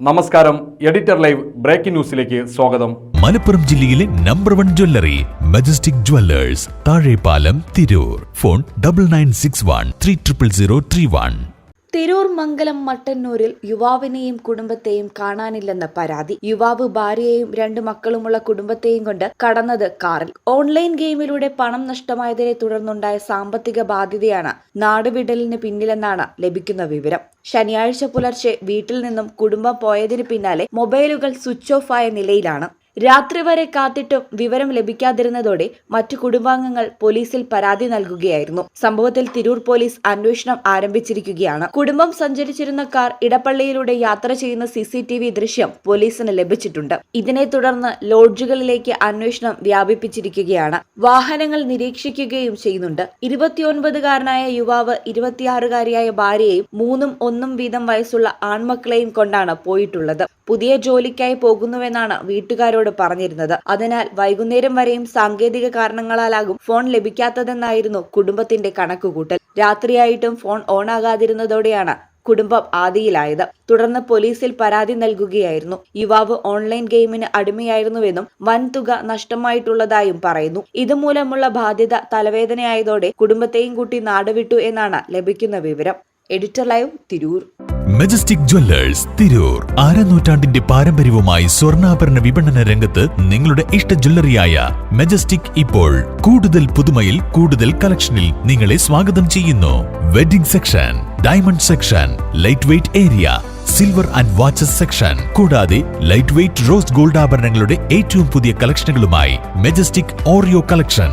നമസ്കാരം. Editor live breaking ന്യൂസിലേക്ക് സ്വാഗതം. മലപ്പുറം ജില്ലയിലെ number one jewellery Majestic jewellers Thazhepalam Tirur. Phone double nine six one three triple zero three one. Tirur Mangalam മട്ടന്നൂരിൽ യുവാവിനെയും കുടുംബത്തെയും കാണാനില്ലെന്ന പരാതി. യുവാവ് ഭാര്യയെയും രണ്ട് മക്കളുമുള്ള കുടുംബത്തെയും കൊണ്ട് കടന്നത് കാറിൽ. ഓൺലൈൻ ഗെയിമിലൂടെ പണം നഷ്ടമായതിനെ തുടർന്നുണ്ടായ സാമ്പത്തിക ബാധ്യതയാണ് നാടുവിടലിന് പിന്നിലെന്നാണ് ലഭിക്കുന്ന വിവരം. ശനിയാഴ്ച പുലർച്ചെ വീട്ടിൽ നിന്നും കുടുംബം പോയതിന് പിന്നാലെ മൊബൈലുകൾ സ്വിച്ച് ഓഫ് ആയ നിലയിലാണ്. രാത്രി വരെ കാത്തിട്ടും വിവരം ലഭിക്കാതിരുന്നതോടെ മറ്റു കുടുംബാംഗങ്ങൾ പോലീസിൽ പരാതി നൽകുകയായിരുന്നു. സംഭവത്തിൽ തിരൂർ പോലീസ് അന്വേഷണം ആരംഭിച്ചിരിക്കുകയാണ്. കുടുംബം സഞ്ചരിച്ചിരുന്ന കാർ ഇടപ്പള്ളിയിലൂടെ യാത്ര ചെയ്യുന്ന സി സി ടി വി ദൃശ്യം പോലീസിന് ലഭിച്ചിട്ടുണ്ട്. ഇതിനെ തുടർന്ന് ലോഡ്ജുകളിലേക്ക് അന്വേഷണം വ്യാപിപ്പിച്ചിരിക്കുകയാണ്. വാഹനങ്ങൾ നിരീക്ഷിക്കുകയും ചെയ്യുന്നുണ്ട്. ഇരുപത്തിയൊൻപതുകാരനായ യുവാവ് ഇരുപത്തിയാറുകാരിയായ ഭാര്യയെയും മൂന്നും ഒന്നും വീതം വയസ്സുള്ള ആൺമക്കളെയും കൊണ്ടാണ് പോയിട്ടുള്ളത്. പുതിയ ജോലിക്കായി പോകുന്നുവെന്നാണ് വീട്ടുകാരോട് പറഞ്ഞിരുന്നത്. അതിനാൽ വൈകുന്നേരം വരെയും സാങ്കേതിക കാരണങ്ങളാലാകും ഫോൺ ലഭിക്കാത്തതെന്നായിരുന്നു കുടുംബത്തിന്റെ കണക്കുകൂട്ടൽ. രാത്രിയായിട്ടും ഫോൺ ഓൺ ആകാതിരുന്നതോടെയാണ് കുടുംബം ആദിയിലായത്. തുടർന്ന് പോലീസിൽ പരാതി നൽകുകയായിരുന്നു. യുവാവ് ഓൺലൈൻ ഗെയിമിന് അടിമയായിരുന്നുവെന്നും വൻതുക നഷ്ടമായിട്ടുള്ളതായും പറയുന്നു. ഇതുമൂലമുള്ള ബാധ്യത തലവേദനയായതോടെ കുടുംബത്തെയും കൂട്ടി നാടുവിട്ടു എന്നാണ് ലഭിക്കുന്ന വിവരം. Editor live Tirur. Majestic jewellers Tirur. ആരനൂറ്റാണ്ടിന്റെ പാരമ്പര്യവുമായി സ്വർണാഭരണ വിപണന രംഗത്ത് നിങ്ങളുടെ ഇഷ്ട ജ്വല്ലറിയായ മെജസ്റ്റിക് ഇപ്പോൾ കൂടുതൽ പുതുമയിൽ കൂടുതൽ കളക്ഷനിൽ നിങ്ങളെ സ്വാഗതം ചെയ്യുന്നു. Wedding section diamond section light weight area silver and watches section കൂടാതെ ലൈറ്റ് വെയ്റ്റ് റോസ് ഗോൾഡ് ആഭരണങ്ങളുടെ ഏറ്റവും പുതിയ കളക്ഷനുകളുമായി മെജസ്റ്റിക് ഓറിയോ കളക്ഷൻ